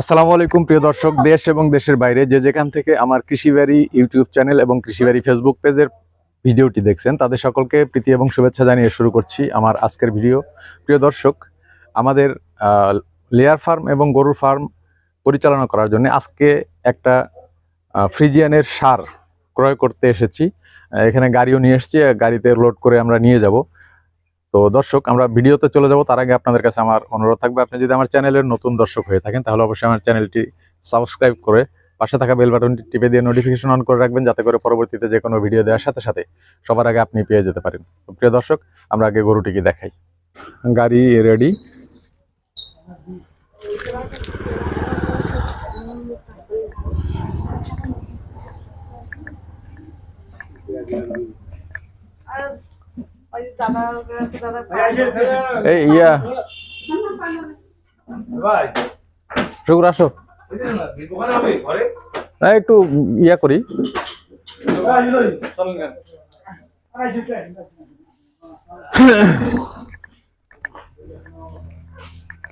আসসালামু আলাইকুম, প্রিয় দর্শক, দেশ এবং দেশের বাইরে যে যেখান থেকে আমার কৃষিবাড়ি ইউটিউব চ্যানেল এবং কৃষিবাড়ি ফেসবুক পেজের ভিডিওটি দেখছেন, তাদের সকলকে প্রীতি এবং শুভেচ্ছা জানিয়ে শুরু করছি আমার আজকের ভিডিও। প্রিয় দর্শক, আমাদের লেয়ার ফার্ম এবং গরুর ফার্ম পরিচালনা করার জন্য আজকে একটা ফ্রিজিয়ানের সার ক্রয় করতে এসেছি। এখানে গাড়িও নিয়ে এসেছি, গাড়িতে লোড করে আমরা নিয়ে যাব। তো দর্শক, আমরা ভিডিওতে চলে যাব। তার আগে আপনাদের কাছে আমার অনুরোধ থাকবে, আপনি যদি আমার চ্যানেলের নতুন দর্শক হয়ে থাকেন, তাহলে অবশ্যই আমার চ্যানেলটি সাবস্ক্রাইব করে পাশে থাকা বেল বাটনটি টিপে দিয়ে নোটিফিকেশন অন করে রাখবেন, যাতে করে পরবর্তীতে যে কোনো ভিডিও দেওয়ার সাথে সাথে সবার আগে আপনি পেয়ে যেতে পারেন। প্রিয় দর্শক, আমরা আগে গরুটিকে দেখাই। গাড়ি রেডি এই ইয়া। ভাই। শুকুর আসো না একটু ইয়া করি। চলেন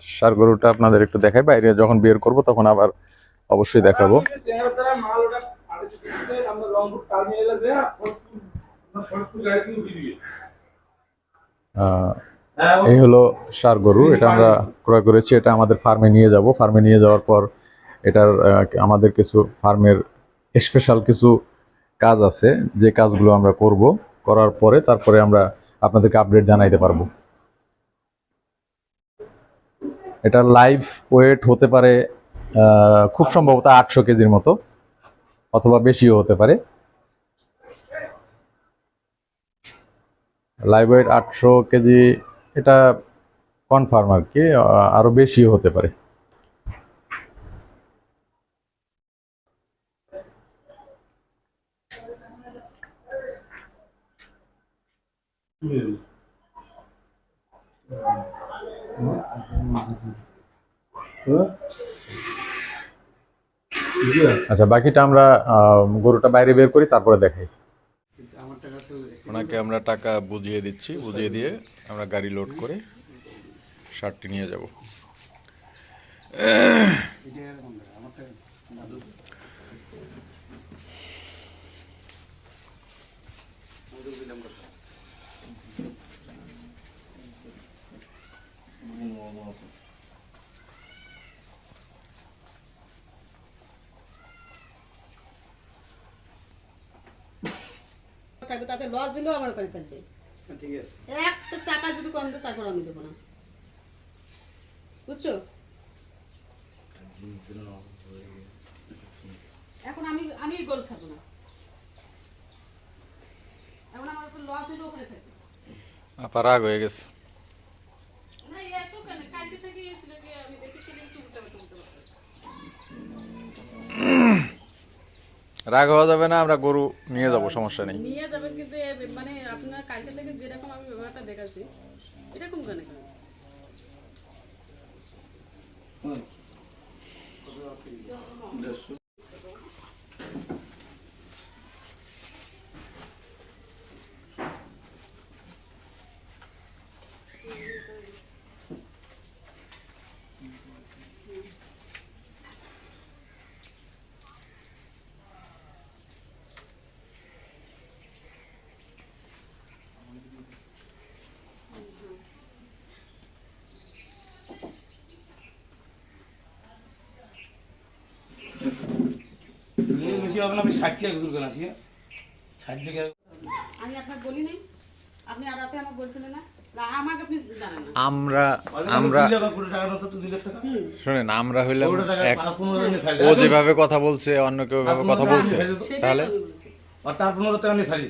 সার গরুটা আপনাদের একটু দেখাই বাইরে যখন বের করব তখন আবার অবশ্যই দেখাবো। আমরা এই হলো সার গরু, এটা আমরা ক্রয় করেছি, এটা আমাদের ফার্মে নিয়ে যাব। ফার্মে নিয়ে যাওয়ার পর এটার আমাদের কিছু ফার্মের স্পেশাল কিছু কাজ আছে, যে কাজগুলো আমরা করব। করার পরে তারপরে আমরা আপনাদেরকে আপডেট জানাইতে পারব। এটা লাইভ ওয়েট হতে পারে খুব সম্ভবত আটশো কেজির মতো, অথবা বেশিও হতে পারে। লাইভ আটশো কেজি এটা কনফার্ম আর কি আহ, আরও বেশিও হতে পারে। আচ্ছা বাকিটা আমরা গরুটা বাইরে বের করি তারপরে দেখাই। ওনাকে আমরা টাকা বুঝিয়ে দিচ্ছি বুঝিয়ে দিয়ে আমরা গাড়ি লোড করে শার্টটি নিয়ে যাব। থাকবে তাতে লস দিলেও আমার করে ফেলবে একটা টাকা যদি তারপর আমি দেবো না। বুঝছ? এখন আমি আমি গোল ছাড়বো না। এখন আমার লস হলেও ওখানে থাকবে। রাগ হয়ে গেছে না এত কেন কালকে থেকে এসেছিল কি আমি দেখেছিলাম একটু উল্টা পাল্টা উল্টা পাল্টা। রাগ হওয়া যাবে না আমরা গরু নিয়ে যাব সমস্যা নেই। নিয়ে যাবেন কিন্তু মানে আপনার কালকে থেকে যেরকম আমি ব্যবহারটা দেখাচ্ছি এরকম কেন কেন? বেশি হবে না আপনি ষাট টাকা গুজুর কেন আসিয়া ষাট টাকা। আমি আপনাকে বলি নাই। আপনি আর আপনি আমাকে বলছিলেন না। না, আমাকে আপনি জানেন না। আমরা শুনেন আমরা হইলাম ও যেভাবে কথা বলছে অন্য কেউ কথা বলছে তাহলে? আমি তার পনেরো টাকা নিয়ে ছাড়ি।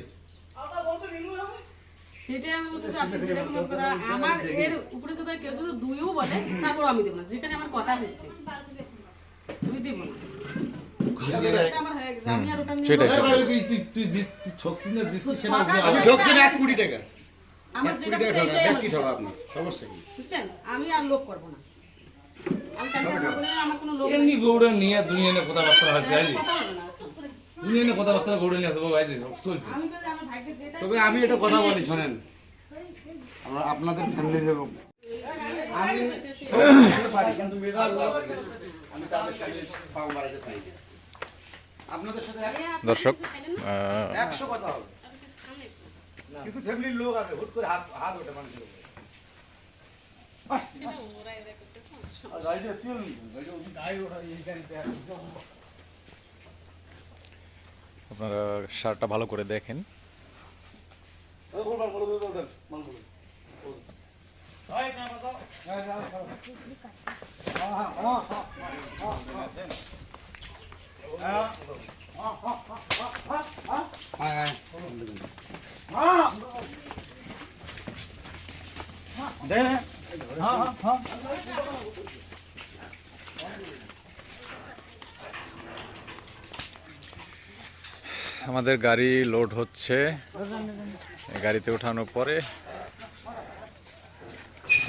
সেটাই আমি বলতেছি আপনি যেরকম করা আমার এর উপরে যদি কেউ যদি দুইও বলে তারপর আমি দেবো না। যেখানে আমার কথা হয়েছে। আমি দেবো না। হয়ে আমি সেটাই, আমি ঠকছি না এটা এক কোটি টাকা আমার যেটা কি ঠকা সমস্যা কি? বুঝছেন? আমি আর লোভ করব না। আমি। এমনি গৌড়ে নিয়ে দুনিয়া নিয়ে কথাবার্তা হয়েছে আইলি কথা দুনিয়া নিয়ে কথাবার্তা গৌড়ে নিয়ে আসব আইলি চলছে। আমি তবে আমি এটা কথা বলি শোনেন। আমরা আপনাদের ফ্যামিলির পারি কিন্তু মেধার অভাবে আমি তাদের সাথে পাও মারাতে চাই না। আপনাদের সাথে এক- দর্শক কিন্তু ফ্যামিলির লোক আছে হুট করে হাত হাত ওঠে মানুষের উপরে। আপনারা সারটা ভালো করে দেখেন। আমাদের গাড়ি লোড হচ্ছে। গাড়িতে ওঠানোর পরে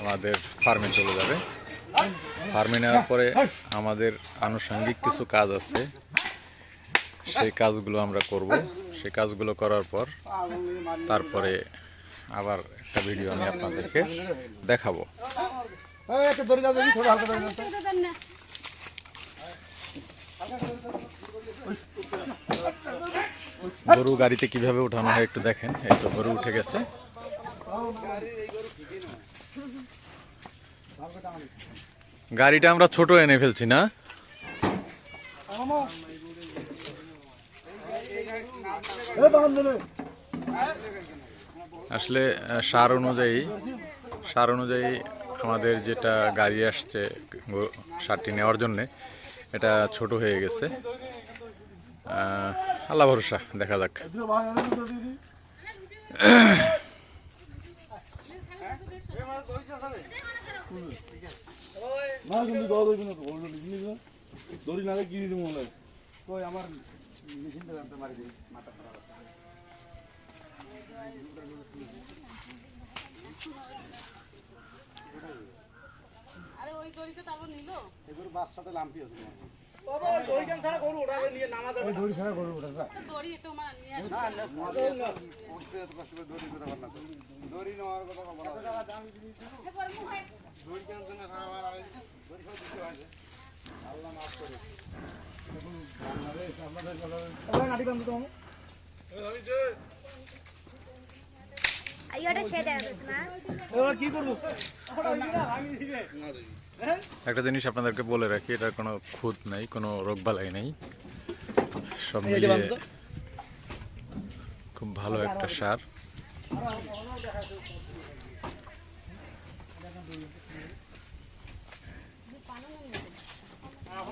আমাদের ফার্মে চলে যাবে। ফার্মে নেওয়ার পরে আমাদের আনুষঙ্গিক কিছু কাজ আছে। সেই কাজগুলো আমরা করব। সেই কাজগুলো করার পর তারপরে আবার একটা ভিডিও আমি আপনাদেরকে দেখাবো। গরু গাড়িতে কীভাবে উঠানো হয় একটু দেখেন। একটু গরু উঠে গেছে। গাড়িটা আমরা ছোট এনে ফেলছি, না। আসলে সার অনুযায়ী সার অনুযায়ী আমাদের যেটা গাড়ি আসছে সারটি নেওয়ার জন্যে, এটা ছোট হয়ে গেছে আল্লাহ ভরসা, দেখা যাক না কিন্তু দড়ি দিন তো ওই দড়ি দিন দড়ি না কি দিন মনে কই আমার মেশিনটা জানতে মারি দিই মাথা খারাপ আরে ওই দড়িতে তারপর নিল। এগুলো বাচ্চাতে লাম্পি আছে তো দড়ি একটু আমার নিয়ে আসবে উঠতে এত কষ্ট করে দড়ি কথা বল না তো। দড়ি নেওয়ার কথা বলা দড়ি কেন সারা একটা জিনিস আপনাদেরকে বলে রাখি এটার কোনো খুঁত নাই কোনো রোগ বালাই নেই। সব মিলিয়ে খুব ভালো একটা সার দাঁড়িয়ে দেবো দড়ি দড়ি দেবো শুধু দড়ি নেই শুধু দড়ি নেই ঠিক আছে ওর বাম দিয়ে দেবো আমি কাজ করে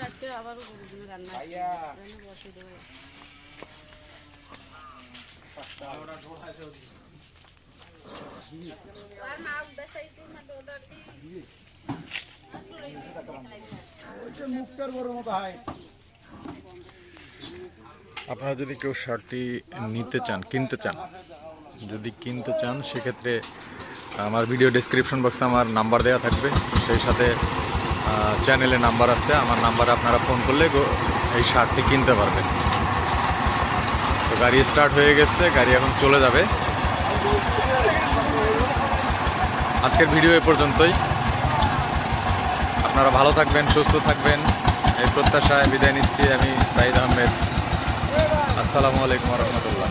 আজকে আবারও রান্না বসে দেবো ওইটা মুখটার বড় মতো হয় আপনারা যদি কেউ শার্টটি নিতে চান, কিনতে চান, যদি কিনতে চান, সেক্ষেত্রে আমার ভিডিও ডেসক্রিপশন বক্সে আমার নাম্বার দেওয়া থাকবে। সেই সাথে চ্যানেলে নাম্বার আছে। আমার নাম্বারে আপনারা ফোন করলে এই শার্টটি কিনতে পারবেন। তো গাড়ি স্টার্ট হয়ে গেছে, গাড়ি এখন চলে যাবে। আজকের ভিডিও এ পর্যন্তই। আপনারা ভালো থাকবেন, সুস্থ থাকবেন। এই প্রত্যাশায় বিদায় নিচ্ছি আমি সাইদ আহমেদ। আসসালামু আলাইকুম রহমতুল্লাহ।